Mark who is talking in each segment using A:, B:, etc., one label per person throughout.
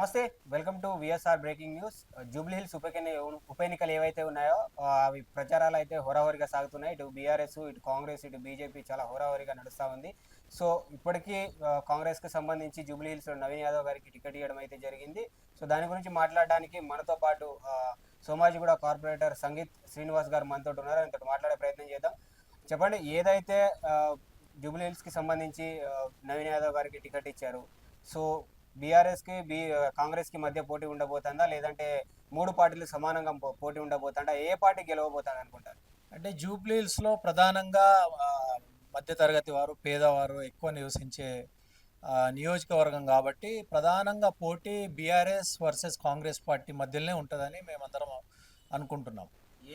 A: నమస్తే welcome to VSR breaking news Jubilee Hills ఉప ఉప ఎన్నికలు ఏవైతే ఉన్నాయో అవి ప్రచారాలు అయితే హోరాహోరిగా సాగుతున్నాయి. ఇటు బీఆర్ఎస్ ఇటు కాంగ్రెస్ ఇటు బీజేపీ చాలా హోరాహోరిగా నడుస్తూ ఉంది. సో ఇప్పటికీ కాంగ్రెస్కి సంబంధించి జూబ్లీ హిల్స్లో నవీన్ యాదవ్ గారికి టికెట్ ఇవ్వడం అయితే జరిగింది. సో దాని గురించి మాట్లాడడానికి మనతో పాటు సోమాజీ సోమాజిగూడ కార్పొరేటర్ సంగీత్ శ్రీనివాస్ గారు మనతో ఉన్నారు. ఆయనతో మాట్లాడే ప్రయత్నం చేద్దాం. చెప్పండి ఏదైతే ఆ, జూబ్లీ హిల్స్కి సంబంధించి నవీన్ యాదవ్ గారికి టికెట్ ఇచ్చారు? సో బీఆర్ఎస్కి బీ కాంగ్రెస్కి మధ్య పోటీ ఉండబోతుందా? లేదంటే మూడు పార్టీలు సమానంగా పోటీ ఉండబోతుందా? ఏ పార్టీ గెలవబోతుంది అనుకుంటారు?
B: అంటే జూబ్లీహిల్స్లో ప్రధానంగా మధ్యతరగతి వారు పేదవారు ఎక్కువ నివసించే నియోజకవర్గం కాబట్టి ప్రధానంగా పోటీ బీఆర్ఎస్ వర్సెస్ కాంగ్రెస్ పార్టీ మధ్యలోనే ఉంటుందని మేమందరం అనుకుంటున్నాం.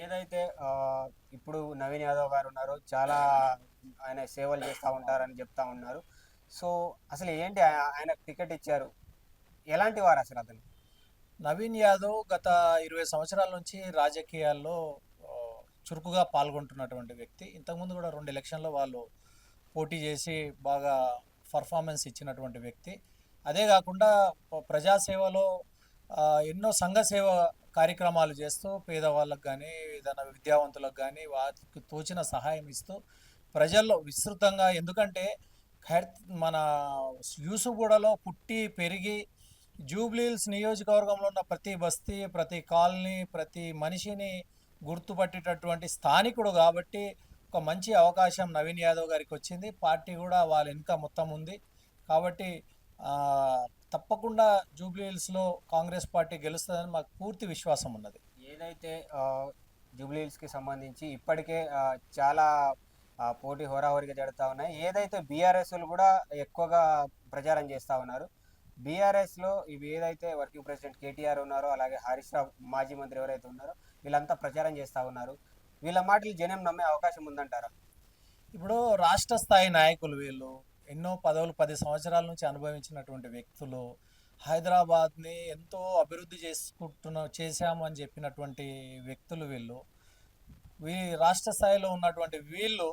A: ఏదైతే ఇప్పుడు నవీన్ యాదవ్ గారు ఉన్నారు చాలా ఆయన సేవలు చేస్తూ ఉంటారని చెప్తా ఉన్నారు. సో అసలు ఏంటి ఆయన టికెట్ ఇచ్చారు? ఎలాంటి వారు అసలు అతను?
B: నవీన్ యాదవ్ గత ఇరవై సంవత్సరాల నుంచి రాజకీయాల్లో చురుకుగా పాల్గొంటున్నటువంటి వ్యక్తి. ఇంతకుముందు కూడా రెండు ఎలక్షన్లో వాళ్ళు పోటీ చేసి బాగా పర్ఫార్మెన్స్ ఇచ్చినటువంటి వ్యక్తి. అదే కాకుండా ప్రజాసేవలో ఎన్నో సంఘ సేవ కార్యక్రమాలు చేస్తూ పేదవాళ్ళకు కానీ ఏదైనా విద్యావంతులకు కానీ వారికి తోచిన సహాయం ఇస్తూ ప్రజల్లో విస్తృతంగా ఎందుకంటే ఖైర్ మన యూసుగూడలో పుట్టి పెరిగి జూబ్లీహిల్స్ నియోజకవర్గంలో ఉన్న ప్రతి బస్తీ ప్రతి కాలనీ ప్రతి మనిషిని గుర్తుపట్టేటటువంటి స్థానికుడు కాబట్టి ఒక మంచి అవకాశం నవీన్ యాదవ్ గారికి వచ్చింది. పార్టీ కూడా వాళ్ళ వెనుక మొత్తం ఉంది. కాబట్టి తప్పకుండా జూబ్లీహిల్స్లో కాంగ్రెస్ పార్టీ గెలుస్తుందని మాకు పూర్తి విశ్వాసం ఉన్నది.
A: ఏదైతే జూబ్లీహిల్స్కి జూబ్లీ హిల్స్కి సంబంధించి ఇప్పటికే చాలా ఆ, పోటీ హోరాహోరీగా జరుగుతూ ఉన్నాయి. ఏదైతే బీఆర్ఎస్లు కూడా ఎక్కువగా ప్రచారం చేస్తూ ఉన్నారు బీఆర్ఎస్లో ఇవి ఏదైతే వర్కింగ్ ప్రెసిడెంట్ కేటీఆర్ ఉన్నారో అలాగే హరీష్ రావు మాజీ మంత్రి ఎవరైతే ఉన్నారో వీళ్ళంతా ప్రచారం చేస్తూ ఉన్నారు. వీళ్ళ మాటలు జనం నమ్మే అవకాశం ఉందంటారా?
B: ఇప్పుడు రాష్ట్ర స్థాయి నాయకులు వీళ్ళు ఎన్నో పదవులు పది సంవత్సరాల నుంచి అనుభవించినటువంటి వ్యక్తులు హైదరాబాద్ని ఎంతో అభివృద్ధి చేసుకుంటున్న చేశాము అని చెప్పినటువంటి వ్యక్తులు వీళ్ళు. వీ రాష్ట్ర స్థాయిలో ఉన్నటువంటి వీళ్ళు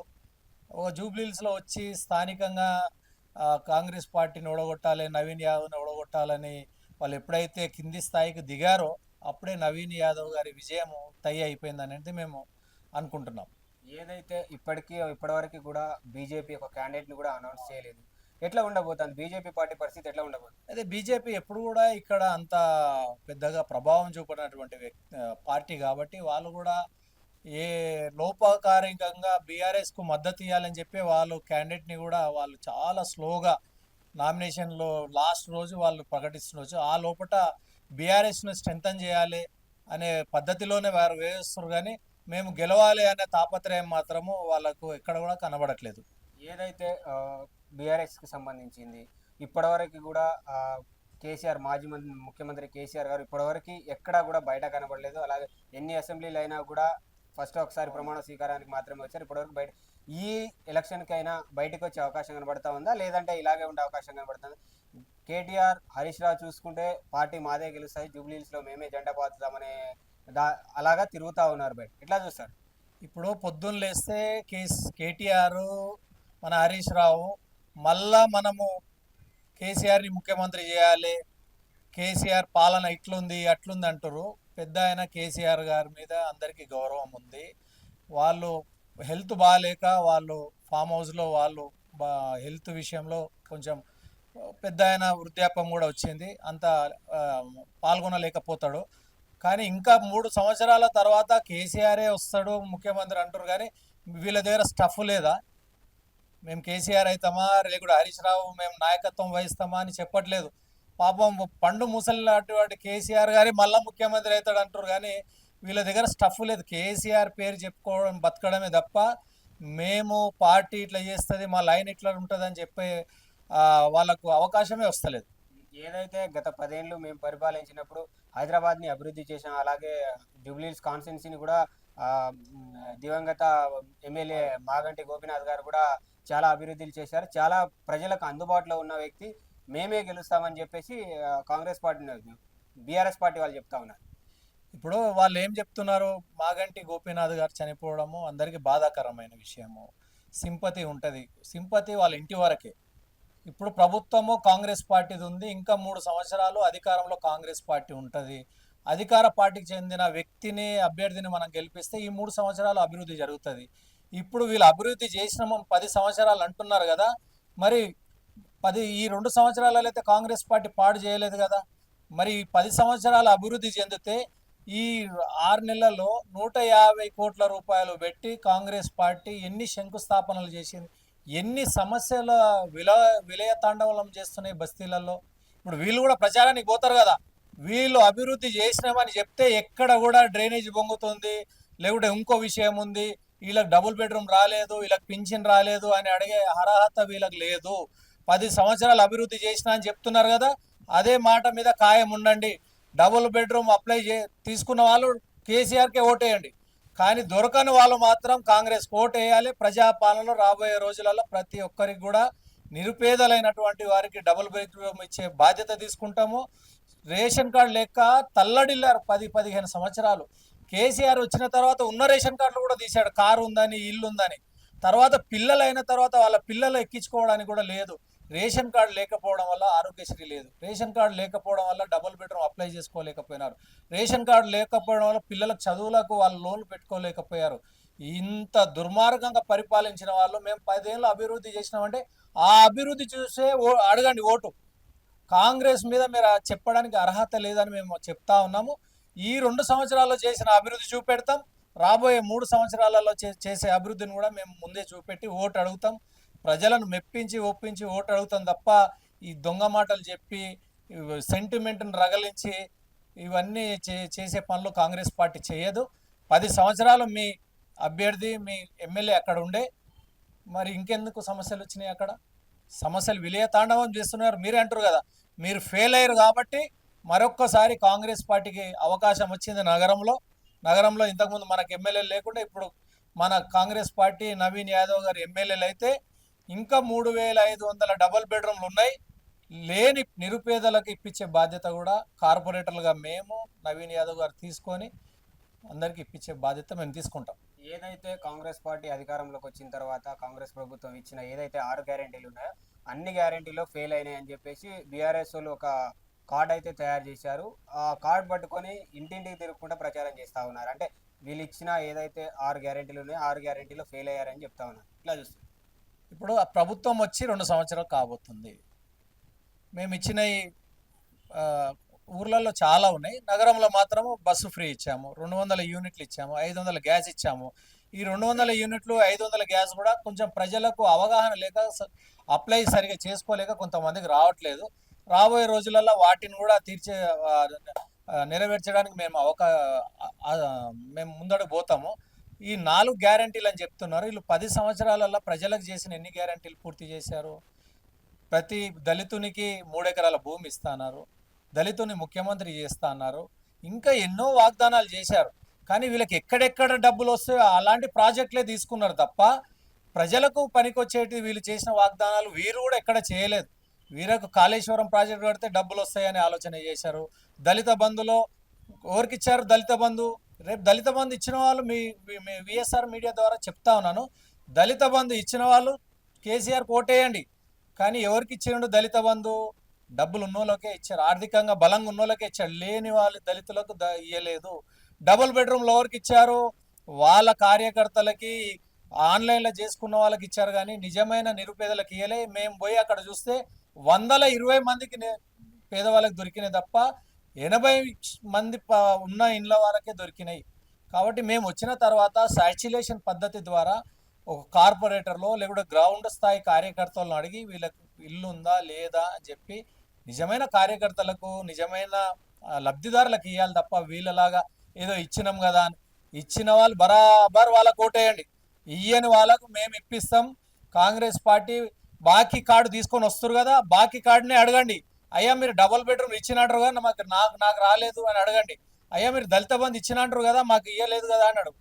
B: ఒక జూబ్లీహిల్స్లో వచ్చి స్థానికంగా కాంగ్రెస్ పార్టీని ఓడగొట్టాలి నవీన్ యాదవ్ని ఓడగొట్టాలని వాళ్ళు ఎప్పుడైతే కింది స్థాయికి దిగారో అప్పుడే నవీన్ యాదవ్ గారి విజయం తయ్య అయిపోయింది అనేది మేము అనుకుంటున్నాం.
A: ఏదైతే ఇప్పటికీ ఇప్పటివరకు కూడా బీజేపీ ఒక క్యాండిడేట్ని కూడా అనౌన్స్ చేయలేదు. ఎట్లా ఉండబోతుంది? బీజేపీ పార్టీ పరిస్థితి ఎట్లా ఉండబోతుంది?
B: అదే బీజేపీ ఎప్పుడు కూడా ఇక్కడ అంత పెద్దగా ప్రభావం చూపినటువంటి వ్యక్తి పార్టీ కాబట్టి వాళ్ళు కూడా ఏ లోపకారికంగా బీఆర్ఎస్కు మద్దతు ఇవ్వాలని చెప్పి వాళ్ళు క్యాండిడేట్ని కూడా వాళ్ళు చాలా స్లోగా నామినేషన్లో లాస్ట్ రోజు వాళ్ళు ప్రకటిస్తుండొచ్చు ఆ లోపల బీఆర్ఎస్ను స్ట్రెంథన్ చేయాలి అనే పద్ధతిలోనే వారు వేస్తారు కానీ మేము గెలవాలి అనే తాపత్రయం మాత్రము వాళ్ళకు ఎక్కడ కూడా కనబడట్లేదు.
A: ఏదైతే బీఆర్ఎస్కి సంబంధించింది ఇప్పటివరకు కూడా కేసీఆర్ మాజీ మంత్రి ముఖ్యమంత్రి కేసీఆర్ గారు ఇప్పటివరకు ఎక్కడా కూడా బయట కనబడలేదు. అలాగే ఎన్ని అసెంబ్లీలు అయినా కూడా ఫస్ట్ ఒకసారి ప్రమాణ స్వీకారానికి మాత్రమే వచ్చారు. ఇప్పటివరకు బయట ఈ ఎలక్షన్కైనా బయటకు వచ్చే అవకాశం కనబడతా ఉందా? లేదంటే ఇలాగే ఉండే అవకాశం కనబడుతుంది కేటీఆర్ హరీష్ రావు చూసుకుంటే పార్టీ మాదే గెలుస్తాయి. జూబ్లీహిల్స్లో మేమే జెండా పాతుదామనే దా అలాగా తిరుగుతూ ఉన్నారు బయట. ఎట్లా చూస్తారు?
B: ఇప్పుడు పొద్దున్న లేస్తే కేస్ కేటీఆర్ మన హరీష్ రావు మళ్ళా మనము కేసీఆర్ని ముఖ్యమంత్రి చేయాలి. కేసీఆర్ పాలన ఇట్లుంది అట్లుంది అంటారు పెద్ద ఆయన కేసీఆర్ గారి మీద అందరికీ గౌరవం ఉంది. వాళ్ళు హెల్త్ బాగాలేక వాళ్ళు ఫామ్ హౌస్లో వాళ్ళు బా హెల్త్ విషయంలో కొంచెం పెద్ద ఆయన వృద్ధాప్యం కూడా వచ్చింది. అంత పాల్గొనలేకపోతాడు. కానీ ఇంకా మూడు సంవత్సరాల తర్వాత కేసీఆరే వస్తాడు ముఖ్యమంత్రి అంటారు కానీ వీళ్ళ దగ్గర స్టఫ్ లేదా? మేము కేసీఆర్ అవుతామా? లేకుంటే హరీష్ రావు మేము నాయకత్వం వహిస్తామా అని చెప్పట్లేదు. పాపం పండు ముసలిలాంటి వాటి కేసీఆర్ గారి మళ్ళా ముఖ్యమంత్రి అవుతాడు అంటారు కానీ వీళ్ళ దగ్గర స్టఫ్ లేదు. కేసీఆర్ పేరు చెప్పుకోవడం బతకడమే తప్ప మేము పార్టీ ఇట్లా చేస్తుంది మా లైన్ ఇట్లా ఉంటుంది అని చెప్పే వాళ్ళకు అవకాశమే వస్తలేదు.
A: ఏదైతే గత పదేళ్ళు మేము పరిపాలించినప్పుడు హైదరాబాద్ని అభివృద్ధి చేసాం అలాగే జూబ్లీస్ కాన్స్టిట్యున్సీని కూడా దివంగత ఎమ్మెల్యే మాగంటి గోపీనాథ్ గారు కూడా చాలా అభివృద్ధులు చేశారు. చాలా ప్రజలకు అందుబాటులో ఉన్న వ్యక్తి. మేమే గెలుస్తామని చెప్పేసి కాంగ్రెస్ పార్టీ బీఆర్ఎస్ పార్టీ వాళ్ళు చెప్తా ఉన్నారు.
B: ఇప్పుడు వాళ్ళు ఏం చెప్తున్నారు? మాగంటి గోపీనాథ్ గారు చనిపోవడము అందరికీ బాధాకరమైన విషయము. సింపతి ఉంటుంది. సింపతి వాళ్ళ ఇంటి వరకే. ఇప్పుడు ప్రభుత్వము కాంగ్రెస్ పార్టీది ఉంది. ఇంకా మూడు సంవత్సరాలు అధికారంలో కాంగ్రెస్ పార్టీ ఉంటుంది. అధికార పార్టీకి చెందిన వ్యక్తిని అభ్యర్థిని మనం గెలిపిస్తే ఈ మూడు సంవత్సరాలు అభివృద్ధి జరుగుతుంది. ఇప్పుడు వీళ్ళు అభివృద్ధి చేసిన పది సంవత్సరాలు అంటున్నారు కదా మరి పది ఈ రెండు సంవత్సరాలలో అయితే కాంగ్రెస్ పార్టీ పాడు చేయలేదు కదా. మరి పది సంవత్సరాలు అభివృద్ధి చెందితే ఈ ఆరు నెలల్లో నూట యాభై కోట్ల రూపాయలు పెట్టి కాంగ్రెస్ పార్టీ ఎన్ని శంకుస్థాపనలు చేసింది? ఎన్ని సమస్యల విల విలయ తాండవలం చేస్తున్నాయి బస్తీలలో? ఇప్పుడు వీళ్ళు కూడా ప్రచారానికి పోతారు కదా. వీళ్ళు అభివృద్ధి చేసినామని చెప్తే ఎక్కడ కూడా డ్రైనేజ్ పొంగుతుంది లేకుంటే ఇంకో విషయం ఉంది. వీళ్ళకి డబుల్ బెడ్రూమ్ రాలేదు వీళ్ళకి పింఛన్ రాలేదు అని అడిగే అర్హత వీళ్ళకి లేదు. పది సంవత్సరాలు అభివృద్ధి చేసిన అని చెప్తున్నారు కదా అదే మాట మీద ఖాయం ఉండండి. డబుల్ బెడ్రూమ్ అప్లై చే తీసుకున్న వాళ్ళు కేసీఆర్కే ఓటేయండి. కానీ దొరకని వాళ్ళు మాత్రం కాంగ్రెస్ ఓటు వేయాలి ప్రజాపాలనలో రాబోయే రోజులలో ప్రతి ఒక్కరికి కూడా నిరుపేదలైనటువంటి వారికి డబుల్ బెడ్రూమ్ ఇచ్చే బాధ్యత తీసుకుంటాము. రేషన్ కార్డు లెక్క తల్లడిల్లారు పది పదిహేను సంవత్సరాలు. కేసీఆర్ వచ్చిన తర్వాత ఉన్న రేషన్ కార్డులు కూడా తీశాడు. కారు ఉందని ఇల్లు ఉందని. తర్వాత పిల్లలు అయిన తర్వాత వాళ్ళ పిల్లలు ఎక్కించుకోవడానికి కూడా లేదు. రేషన్ కార్డు లేకపోవడం వల్ల ఆరోగ్యశ్రీ లేదు. రేషన్ కార్డు లేకపోవడం వల్ల డబుల్ బెడ్రూమ్ అప్లై చేసుకోలేకపోయినారు. రేషన్ కార్డు లేకపోవడం వల్ల పిల్లలకు చదువులకు వాళ్ళు లోన్లు పెట్టుకోలేకపోయారు. ఇంత దుర్మార్గంగా పరిపాలించిన వాళ్ళు మేము పదేళ్ళు అభివృద్ధి చేసినామంటే ఆ అభివృద్ధి చూసే అడగండి ఓటు. కాంగ్రెస్ మీద మీరు చెప్పడానికి అర్హత లేదని మేము చెప్తా ఉన్నాము. ఈ రెండు సంవత్సరాల్లో చేసిన అభివృద్ధి చూపెడతాం. రాబోయే మూడు సంవత్సరాలలో చే- చేసే అభివృద్ధిని కూడా మేము ముందే చూపెట్టి ఓటు అడుగుతాం. ప్రజలను మెప్పించి ఒప్పించి ఓటు అడుగుతాం తప్ప ఈ దొంగ మాటలు చెప్పి సెంటిమెంట్ని రగలించి ఇవన్నీ చే- చేసే పనులు కాంగ్రెస్ పార్టీ చేయదు. పది సంవత్సరాలు మీ అభ్యర్థి మీ ఎమ్మెల్యే అక్కడ ఉండే. మరి ఇంకెందుకు సమస్యలు వచ్చినాయి అక్కడ? సమస్యలు విలయ తాండవం చేస్తున్నారు. మీరే అంటారు కదా మీరు ఫెయిల్ అయ్యారు కాబట్టి మరొక్కసారి కాంగ్రెస్ పార్టీకి అవకాశం వచ్చింది నగరంలో. నగరంలో ఇంతకుముందు మనకు ఎమ్మెల్యేలు లేకుండా ఇప్పుడు మన కాంగ్రెస్ పార్టీ నవీన్ యాదవ్ గారు ఎమ్మెల్యేలు అయితే ఇంకా మూడు వేల ఐదు వందల డబుల్ బెడ్రూమ్లు ఉన్నాయి. లేని నిరుపేదలకు ఇప్పించే బాధ్యత కూడా కార్పొరేటర్లుగా మేము నవీన్ యాదవ్ గారు తీసుకొని అందరికి ఇప్పించే బాధ్యత మేము తీసుకుంటాం.
A: ఏదైతే కాంగ్రెస్ పార్టీ అధికారంలోకి వచ్చిన తర్వాత కాంగ్రెస్ ప్రభుత్వం ఇచ్చిన ఏదైతే ఆరు గ్యారెంటీలు ఉన్నాయో అన్ని గ్యారెంటీలో ఫెయిల్ అయినాయి అని చెప్పేసి బీఆర్ఎస్ వాళ్ళు ఒక కార్డ్ అయితే తయారు చేశారు. ఆ కార్డ్ పట్టుకొని ఇంటింటికి తిరగకుండా ప్రచారం చేస్తా ఉన్నారు. అంటే వీళ్ళు ఇచ్చిన ఏదైతే ఆరు గ్యారెంటీలు ఉన్నాయో ఆరు గ్యారెంటీలో ఫెయిల్ అయ్యారని చెప్తా ఉన్నారు. ఇట్లా చూస్తారు
B: ఇప్పుడు ఆ ప్రభుత్వం వచ్చి రెండు సంవత్సరాలు కాబోతుంది. మేము ఇచ్చిన ఊర్లలో చాలా ఉన్నాయి. నగరంలో మాత్రము బస్సు ఫ్రీ ఇచ్చాము. రెండు వందల యూనిట్లు ఇచ్చాము. ఐదు వందల గ్యాస్ ఇచ్చాము. ఈ రెండు వందల యూనిట్లు ఐదు వందల గ్యాస్ కూడా కొంచెం ప్రజలకు అవగాహన లేక స- అప్లై సరిగా చేసుకోలేక కొంతమందికి రావట్లేదు. రాబోయే రోజులలో వాటిని కూడా తీర్చే నెరవేర్చడానికి మేము అవకా మేము ముందడుగు పోతాము. ఈ నాలుగు గ్యారంటీలు అని చెప్తున్నారు. వీళ్ళు పది సంవత్సరాలలో ప్రజలకు చేసిన ఎన్ని గ్యారంటీలు పూర్తి చేశారు? ప్రతి దళితునికి మూడెకరాల భూమి ఇస్తాన్నారు. దళితుని ముఖ్యమంత్రి చేస్తా అన్నారు ఇంకా ఎన్నో వాగ్దానాలు చేశారు. కానీ వీళ్ళకి ఎక్కడెక్కడ డబ్బులు వస్తాయో అలాంటి ప్రాజెక్టులే తీసుకున్నారు తప్ప ప్రజలకు పనికొచ్చేటి వీళ్ళు చేసిన వాగ్దానాలు వీరు కూడా ఎక్కడ చేయలేదు. వీరకు కాళేశ్వరం ప్రాజెక్టు కడితే డబ్బులు వస్తాయని ఆలోచన చేశారు. దళిత బంధులో ఎవరికిచ్చారు దళిత బంధు? రేపు దళిత బంధు ఇచ్చిన వాళ్ళు మీ మీ విఎస్ఆర్ మీడియా ద్వారా చెప్తా ఉన్నాను. దళిత బంధు ఇచ్చిన వాళ్ళు కేసీఆర్ కోటేయండి కానీ ఎవరికి ఇచ్చిండు దళిత బంధు? డబ్బులు ఉన్నోళ్ళకే ఇచ్చారు. ఆర్థికంగా బలంగా ఉన్నోళ్ళకే ఇచ్చారు. లేని వాళ్ళు దళితులకు ద- ఇయ్యలేదు. డబుల్ బెడ్రూమ్లు ఎవరికి ఇచ్చారు? వాళ్ళ కార్యకర్తలకి ఆన్లైన్లో చేసుకున్న వాళ్ళకి ఇచ్చారు కానీ నిజమైన నిరుపేదలకు ఇవ్వలే మేము పోయి అక్కడ చూస్తే వందల ఇరవై మందికి పేదవాళ్ళకి దొరికినాయి తప్ప ఎనభై మంది ప- ఉన్న ఇండ్ల వరకే దొరికినాయి. కాబట్టి మేము వచ్చిన తర్వాత సాచ్యులేషన్ పద్ధతి ద్వారా ఒక కార్పొరేటర్లో లేకుంటే గ్రౌండ్ స్థాయి కార్యకర్తలను అడిగి వీళ్ళకి ఇల్లు ఉందా లేదా అని చెప్పి నిజమైన కార్యకర్తలకు నిజమైన లబ్ధిదారులకు ఇవ్వాలి తప్ప వీళ్ళలాగా ఏదో ఇచ్చినాం కదా అని. ఇచ్చిన వాళ్ళు బరాబర్ వాళ్ళకు ఓటేయండి ఇయ్యని వాళ్ళకు మేము ఇప్పిస్తాం. కాంగ్రెస్ పార్టీ బాకీ కార్డు తీసుకొని వస్తారు కదా బాకీ కార్డునే అడగండి. అయ్యా మీరు డబుల్ బెడ్రూమ్ ఇచ్చినట్టు కదా మాకు నాకు నాకు రాలేదు అని అడగండి. అయ్యా మీరు దళిత బంధు ఇచ్చినట్టు కదా మాకు ఇయ్యలేదు కదా అన్నాడు.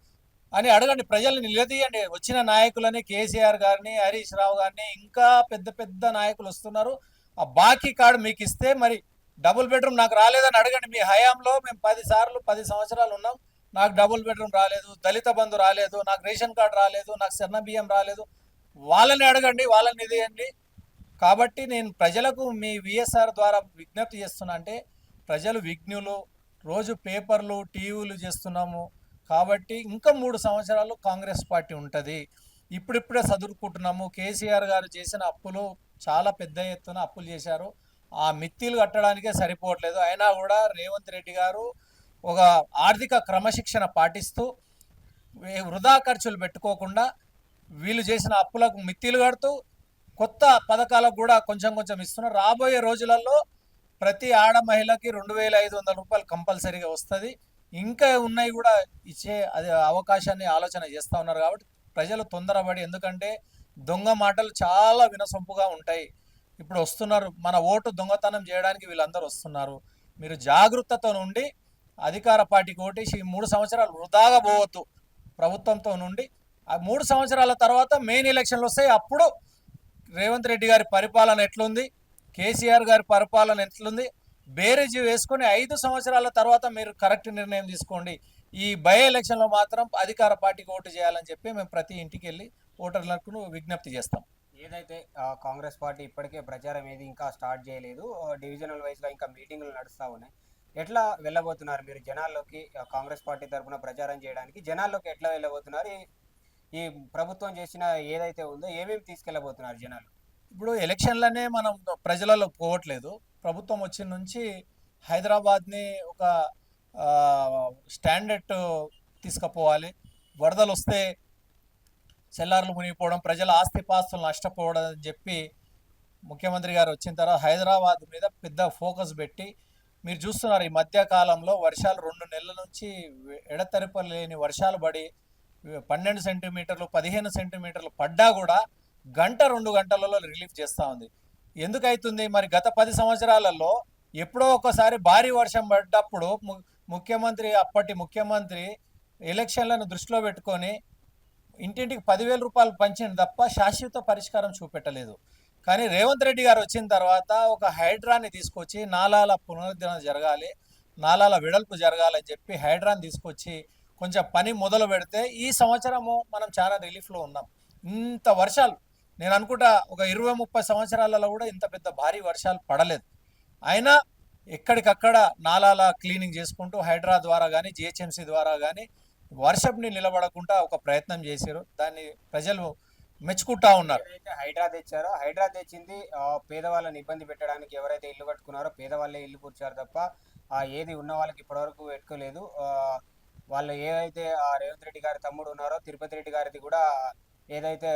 B: అని అడగండి ప్రజల్ని నిలదీయండి. వచ్చిన నాయకులని కేసీఆర్ గారిని హరీష్ రావు గారిని ఇంకా పెద్ద పెద్ద నాయకులు వస్తున్నారు. ఆ బాకీ కార్డు మీకు ఇస్తే మరి డబుల్ బెడ్రూమ్ నాకు రాలేదని అడగండి. మీ హయాంలో మేము పది సార్లు పది సంవత్సరాలు ఉన్నాం. నాకు డబుల్ బెడ్రూమ్ రాలేదు దళిత బంధు రాలేదు నాకు రేషన్ కార్డు రాలేదు నాకు సన్న బియ్యం రాలేదు. వాళ్ళని అడగండి వాళ్ళని ఇదేయండి కాబట్టి నేను ప్రజలకు మీ విఎస్ఆర్ ద్వారా విజ్ఞప్తి చేస్తున్నా అంటే ప్రజలు విఘ్నులు రోజు పేపర్లు టీవీలు చేస్తున్నాము కాబట్టి ఇంకా మూడు సంవత్సరాలు కాంగ్రెస్ పార్టీ ఉంటుంది. ఇప్పుడిప్పుడే చదువుకుంటున్నాము కేసీఆర్ గారు చేసిన అప్పులు చాలా పెద్ద ఎత్తున అప్పులు చేశారు. ఆ మిత్తిలు కట్టడానికే సరిపోవట్లేదు. అయినా కూడా రేవంత్ రెడ్డి గారు ఒక ఆర్థిక క్రమశిక్షణ పాటిస్తూ వృధా ఖర్చులు పెట్టుకోకుండా వీళ్ళు చేసిన అప్పులకు మిత్తిలు కడుతూ కొత్త పథకాలకు కూడా కొంచెం కొంచెం ఇస్తున్నారు రాబోయే రోజులలో ప్రతి ఆడ మహిళకి రెండు వేల ఐదు వందల రూపాయలు కంపల్సరీగా వస్తుంది. ఇంకా ఉన్నాయి కూడా ఇచ్చే అది అవకాశాన్ని ఆలోచన చేస్తూ ఉన్నారు కాబట్టి ప్రజలు తొందరపడి ఎందుకంటే దొంగ మాటలు చాలా వినసొంపుగా ఉంటాయి. ఇప్పుడు వస్తున్నారు మన ఓటు దొంగతనం చేయడానికి వీళ్ళందరూ వస్తున్నారు. మీరు జాగృతతో నుండి అధికార పార్టీకి ఓటేసి ఈ మూడు సంవత్సరాలు వృధాగా పోవద్దు ప్రభుత్వంతో నుండి. ఆ మూడు సంవత్సరాల తర్వాత మెయిన్ ఎలక్షన్లు వస్తాయి. అప్పుడు రేవంత్ రెడ్డి గారి పరిపాలన ఎట్లుంది? కేసీఆర్ గారి పరిపాలన ఎట్లుంది? బేరేజీ వేసుకొని ఐదు సంవత్సరాల తర్వాత మీరు కరెక్ట్ నిర్ణయం తీసుకోండి. ఈ బై ఎలక్షన్లో మాత్రం అధికార పార్టీకి ఓటు చేయాలని చెప్పి మేము ప్రతి ఇంటికి వెళ్ళి ఓటర్లకు విజ్ఞప్తి చేస్తాం.
A: ఏదైతే కాంగ్రెస్ పార్టీ ఇప్పటికే ప్రచారం ఏది ఇంకా స్టార్ట్ చేయలేదు డివిజనల్ వైజ్గా ఇంకా మీటింగ్లు నడుస్తూ ఉన్నాయి. ఎట్లా వెళ్ళబోతున్నారు మీరు జనాల్లోకి కాంగ్రెస్ పార్టీ తరఫున ప్రచారం చేయడానికి? జనాల్లోకి ఎట్లా వెళ్ళబోతున్నారు? ఈ- ప్రభుత్వం చేసిన ఏదైతే ఉందో ఏమేమి తీసుకెళ్ళబోతున్నారు జనాలు?
B: ఇప్పుడు ఎలక్షన్లనే మనం ప్రజలలో పోవట్లేదు. ప్రభుత్వం వచ్చిన నుంచి హైదరాబాద్ని ఒక స్టాండర్డ్ తీసుకుపోవాలి. వరదలు వస్తే సెల్లార్లు మునిగిపోవడం ప్రజల ఆస్తి పాస్తులు నష్టపోవడం అని చెప్పి ముఖ్యమంత్రి గారు వచ్చిన తర్వాత హైదరాబాద్ మీద పెద్ద ఫోకస్ పెట్టి మీరు చూస్తున్నారు ఈ మధ్య కాలంలో వర్షాలు రెండు నెలల నుంచి ఎడతెరపలేని వర్షాలు పడి పన్నెండు సెంటీమీటర్లు పదిహేను సెంటీమీటర్లు పడ్డా కూడా గంట రెండు గంటలలో రిలీఫ్ చేస్తూ ఉంది. ఎందుకైతుంది? మరి గత పది సంవత్సరాలలో ఎప్పుడో ఒకసారి భారీ వర్షం పడ్డప్పుడు ము- ముఖ్యమంత్రి అప్పటి ముఖ్యమంత్రి ఎలక్షన్లను దృష్టిలో పెట్టుకొని ఇంటింటికి పదివేల రూపాయలు పంచిన తప్ప శాశ్వత పరిష్కారం చూపెట్టలేదు. కానీ రేవంత్ రెడ్డి గారు వచ్చిన తర్వాత ఒక హైడ్రాని తీసుకొచ్చి నాలాల పునరుద్ధరణ జరగాలి నాలాల వెడల్పు జరగాలని చెప్పి హైడ్రాన్ తీసుకొచ్చి కొంచెం పని మొదలు పెడితే ఈ సంవత్సరము మనం చాలా రిలీఫ్లో ఉన్నాం. ఇంత వర్షాలు నేను అనుకుంటా ఒక ఇరవై ముప్పై సంవత్సరాలలో కూడా ఇంత పెద్ద భారీ వర్షాలు పడలేదు. అయినా ఎక్కడికక్కడ నాలాల క్లీనింగ్ చేసుకుంటూ హైడ్రా ద్వారా కానీ జిహెచ్ఎంసీ ద్వారా కానీ వర్షంని నిలబడకుండా ఒక ప్రయత్నం చేశారు. దాన్ని ప్రజలు మెచ్చుకుంటా ఉన్నారు.
A: హైడ్రా తెచ్చారో హైడ్రా తెచ్చింది పేదవాళ్ళని ఇబ్బంది పెట్టడానికి ఎవరైతే ఇల్లు కట్టుకున్నారో పేదవాళ్ళే ఇల్లు కూర్చారు తప్ప ఏది ఉన్న వాళ్ళకి ఇప్పటివరకు పెట్టుకోలేదు. వాళ్ళు ఏదైతే ఆ రేవంత్ రెడ్డి గారి తమ్ముడు ఉన్నారో తిరుపతి రెడ్డి గారిది కూడా ఏదైతే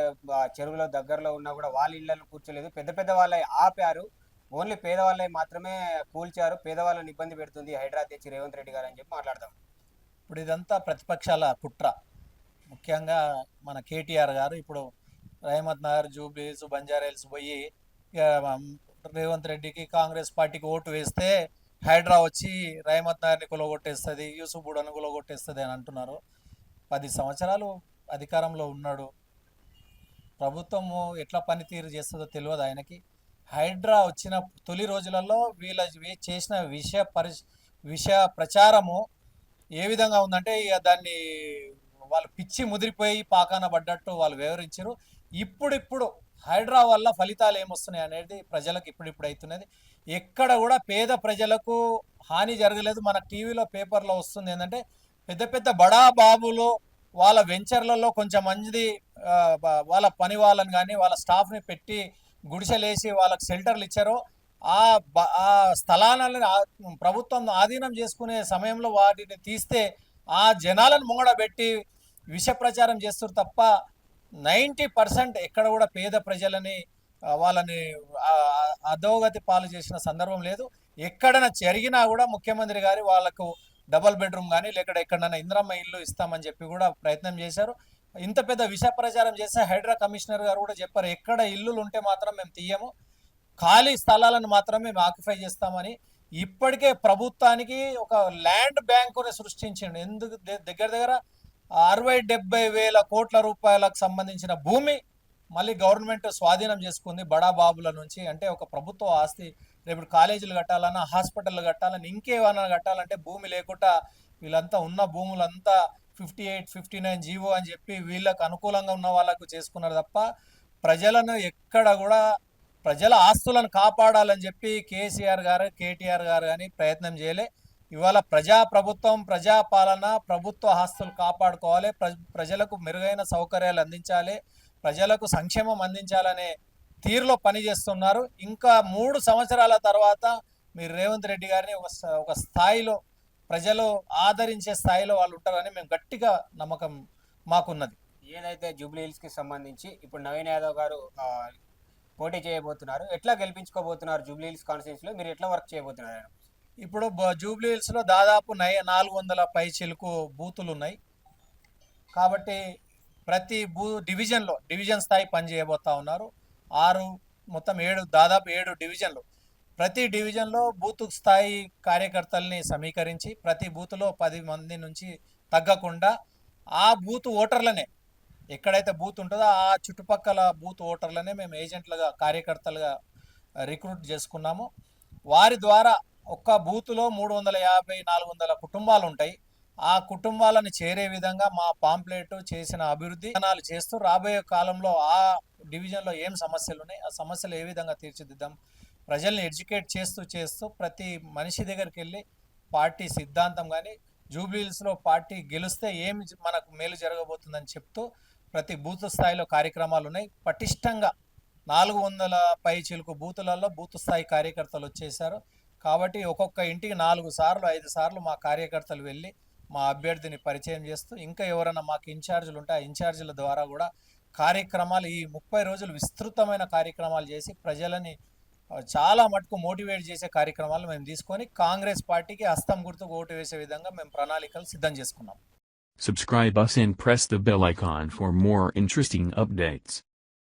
A: చెరువులో దగ్గరలో ఉన్నా కూడా వాళ్ళ ఇళ్ళలో కూర్చోలేదు. పెద్ద పెద్ద వాళ్ళే ఆపారు. ఓన్లీ పేదవాళ్ళే మాత్రమే కూల్చారు. పేదవాళ్ళని ఇబ్బంది పెడుతుంది. హైదరాబాద్ తెచ్చి రేవంత్ రెడ్డి గారు అని చెప్పి మాట్లాడదాం.
B: ఇప్పుడు ఇదంతా ప్రతిపక్షాల కుట్ర. ముఖ్యంగా మన కేటీఆర్ గారు ఇప్పుడు రహమత్ నగర్ జూబ్లీస్ బంజారాహిల్స్ పోయి ఇక రేవంత్ రెడ్డికి కాంగ్రెస్ పార్టీకి ఓటు వేస్తే హైడ్రా వచ్చి రహమత్ నగర్ని కులగొట్టేస్తుంది యూసుఫ్ బుడను కులగొట్టేస్తుంది అని అంటున్నారు. పది సంవత్సరాలు అధికారంలో ఉన్నాడు. ప్రభుత్వము ఎట్లా పనితీరు చేస్తుందో తెలియదు ఆయనకి. హైడ్రా వచ్చిన తొలి రోజులలో వీళ్ళ చేసిన విషయ పరి విషయ ప్రచారము ఏ విధంగా ఉందంటే ఇక దాన్ని వాళ్ళు పిచ్చి ముదిరిపోయి పాకాన పడ్డట్టు వాళ్ళు వివరించారు. ఇప్పుడిప్పుడు హైడ్రా వల్ల ఫలితాలు ఏమొస్తున్నాయి అనేది ప్రజలకు ఇప్పుడిప్పుడు అవుతున్నది ఎక్కడ కూడా పేద ప్రజలకు హాని జరగలేదు. మన టీవీలో పేపర్లో వస్తుంది ఏంటంటే పెద్ద పెద్ద బడా బాబులు వాళ్ళ వెంచర్లలో కొంచెం మంది వాళ్ళ పని వాళ్ళని కానీ వాళ్ళ స్టాఫ్ని పెట్టి గుడిసెలేసి వాళ్ళకి షెల్టర్లు ఇచ్చారో ఆ ఆ స్థలాలను ప్రభుత్వం ఆధీనం చేసుకునే సమయంలో వాటిని తీస్తే ఆ జనాలను ముంగడబెట్టి విష ప్రచారం చేస్తారు తప్ప నైంటీ పర్సెంట్ ఎక్కడ కూడా పేద ప్రజలని వాళ్ళని అధోగతి పాలు చేసిన సందర్భం లేదు. ఎక్కడైనా జరిగినా కూడా ముఖ్యమంత్రి గారి వాళ్ళకు డబల్ బెడ్రూమ్ కానీ లేకపోతే ఎక్కడైనా ఇంద్రమ్మ ఇల్లు ఇస్తామని చెప్పి కూడా ప్రయత్నం చేశారు. ఇంత పెద్ద విష ప్రచారం చేస్తే హైడ్రా కమిషనర్ గారు కూడా చెప్పారు ఎక్కడ ఇల్లులు ఉంటే మాత్రం మేము తీయము. ఖాళీ స్థలాలను మాత్రమే మేము ఆక్యుపై చేస్తామని ఇప్పటికే ప్రభుత్వానికి ఒక ల్యాండ్ బ్యాంకుని సృష్టించిండు. ఎందుకు? దగ్గర దగ్గర అరవై డెబ్బై వేల కోట్ల రూపాయలకు సంబంధించిన భూమి మళ్ళీ గవర్నమెంట్ స్వాధీనం చేసుకుంది బడా బాబుల నుంచి. అంటే ఒక ప్రభుత్వ ఆస్తి రేపు కాలేజీలు కట్టాలన్నా హాస్పిటల్ కట్టాలని ఇంకేమైనా కట్టాలంటే భూమి లేకుండా వీళ్ళంతా ఉన్న భూములంతా fifty eight fifty nine GO అని చెప్పి వీళ్ళకు అనుకూలంగా ఉన్న వాళ్ళకు చేసుకున్నారు తప్ప ప్రజలను ఎక్కడ కూడా ప్రజల ఆస్తులను కాపాడాలని చెప్పి కేసీఆర్ గారు కేటీఆర్ గారు కానీ ప్రయత్నం చేయలే. ఇవాళ ప్రజా ప్రభుత్వం ప్రజా పాలన ప్రభుత్వ ఆస్తులు కాపాడుకోవాలి. ప్రజలకు మెరుగైన సౌకర్యాలు అందించాలి. ప్రజలకు సంక్షేమం అందించాలనే తీరులో పనిచేస్తున్నారు ఇంకా మూడు సంవత్సరాల తర్వాత మీరు రేవంత్ రెడ్డి గారిని ఒక ఒక స్థాయిలో ప్రజలు ఆదరించే స్థాయిలో వాళ్ళు ఉంటారని మేము గట్టిగా నమ్మకం మాకున్నది.
A: ఏదైతే జూబ్లీ హిల్స్కి సంబంధించి ఇప్పుడు నవీన్ యాదవ్ గారు పోటీ చేయబోతున్నారు. ఎట్లా గెలిపించుకోబోతున్నారు జూబ్లీ హిల్స్ మీరు ఎట్లా వర్క్ చేయబోతున్నారు?
B: ఇప్పుడు బ- జూబ్లీ హిల్స్లో దాదాపు నై నాలుగు వందల పై చిలుకు బూతులు ఉన్నాయి కాబట్టి ప్రతి బూ డివిజన్లో డివిజన్ స్థాయి పని చేయబోతా ఉన్నారు. ఆరు మొత్తం ఏడు దాదాపు ఏడు డివిజన్లు. ప్రతి డివిజన్లో బూత్ స్థాయి కార్యకర్తల్ని సమీకరించి ప్రతి బూత్లో పది మంది నుంచి తగ్గకుండా ఆ బూత్ ఓటర్లనే ఎక్కడైతే బూత్ ఉంటుందో ఆ చుట్టుపక్కల బూత్ ఓటర్లనే మేము ఏజెంట్లుగా కార్యకర్తలుగా రిక్రూట్ చేసుకున్నాము. వారి ద్వారా ఒక్క బూత్లో మూడు వందల యాభై నాలుగు వందల కుటుంబాలు ఉంటాయి ఆ కుటుంబాలను చేరే విధంగా మా పాంప్లెట్ చేసిన అభివృద్ధి విధానాలు చేస్తూ రాబోయే కాలంలో ఆ డివిజన్లో ఏం సమస్యలు ఉన్నాయి ఆ సమస్యలు ఏ విధంగా తీర్చిదిద్దాం ప్రజల్ని ఎడ్యుకేట్ చేస్తూ చేస్తూ ప్రతి మనిషి దగ్గరికి వెళ్ళి పార్టీ సిద్ధాంతం కానీ జూబ్లీహిల్స్లో పార్టీ గెలిస్తే ఏమి మనకు మేలు జరగబోతుందని చెప్తూ ప్రతి బూత్ స్థాయిలో కార్యక్రమాలు ఉన్నాయి పటిష్టంగా నాలుగు వందల పై చిలుకు బూతులలో బూత్ స్థాయి కార్యకర్తలు వచ్చేసారు కాబట్టి ఒక్కొక్క ఇంటికి నాలుగు సార్లు ఐదు సార్లు మా కార్యకర్తలు వెళ్ళి మా అభ్యర్థిని పరిచయం చేస్తూ ఇంకా ఎవరైనా మాకు ఇన్ఛార్జీలు ఉంటే ఆ ఇన్ఛార్జీల ద్వారా కూడా కార్యక్రమాలు ఈ ముప్పై రోజులు విస్తృతమైన కార్యక్రమాలు చేసి ప్రజలని చాలా మటుకు మోటివేట్ చేసే కార్యక్రమాలు మేము తీసుకొని కాంగ్రెస్ పార్టీకి హస్తం గుర్తుకు ఓటు వేసే విధంగా మేము ప్రణాళికలు సిద్ధం చేసుకున్నాం
C: Subscribe us and press the bell icon for more interesting updates.